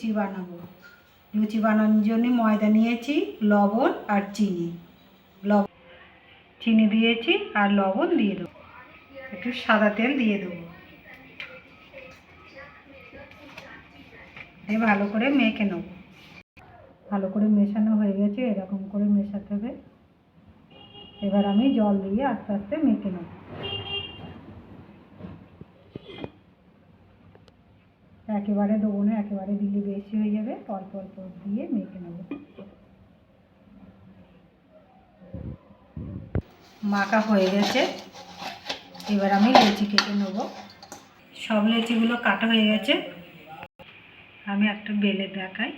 লুচি বানাবো। লুচি বানানোর জন্য ময়দা নিয়েছি, লবণ আর চিনি। লবণ চিনি দিয়েছি আর লবণ দিয়ে দেবো। একটু সাদা তেল দিয়ে দেবো। দিয়ে ভালো করে মেখে নেব। ভালো করে মেশানো হয়ে গেছে, এরকম করে মেশাতে হবে। এবার আমি জল দিয়ে আস্তে আস্তে মেখে নেব। একেবারে দেবো না একেবারে দিলে বেশি হয়ে যাবে। অল্প অল্প দিয়ে মেখে নেব। মাখা হয়ে গেছে। এবার আমি লেচি কেটে নেব। সব লেচিগুলো কাটা হয়ে গেছে। আমি একটা বেলে দেখাই।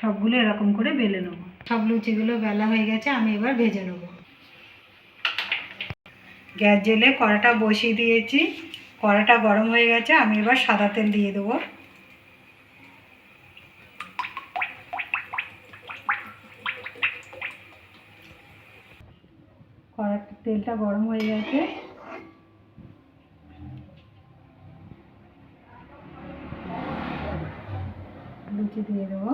সবগুলো এরকম করে বেলে নেব। সব লুচিগুলো বেলা হয়ে গেছে, আমি এবার ভেজে নেব। গ্যাস জেলে কড়াটা বসিয়ে দিয়েছি। কড়াটা গরম হয়ে গেছে, আমি এবার সাদা তেল দিয়ে দেবো। কড়ার তেলটা গরম হয়ে গেছে। লুচি দিয়ে দেবো।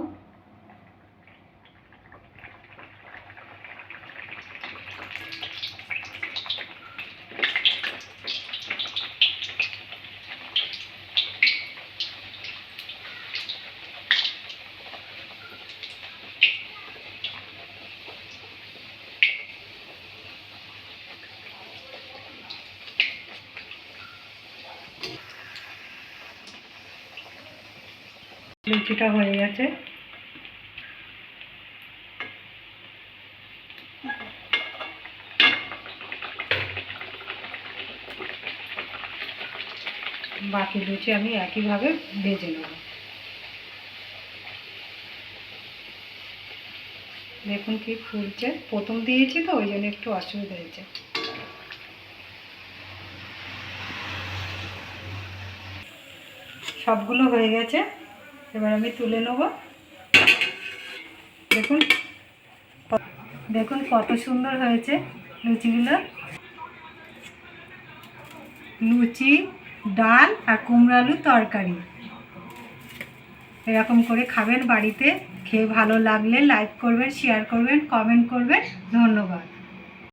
লুচিটা হয়ে গেছে। বাকি লুচি আমি একইভাবে ভেজে নেব। দেখুন কি ফুলছে। প্রথম দিয়েছি তো, ওই জন্য একটু অসুবিধা হয়েছে। সবগুলো হয়ে গেছে। এবার আমি তুলে নেব। দেখুন। দেখুন কত সুন্দর হয়েছে লুচিগুলো। লুচি, ডাল আর কুমড়ো আলুর তরকারি। এরকম করে খাবেন বাড়িতে। খেয়ে ভালো লাগলে লাইক করবেন শেয়ার করবেন কমেন্ট করবেন। ধন্যবাদ।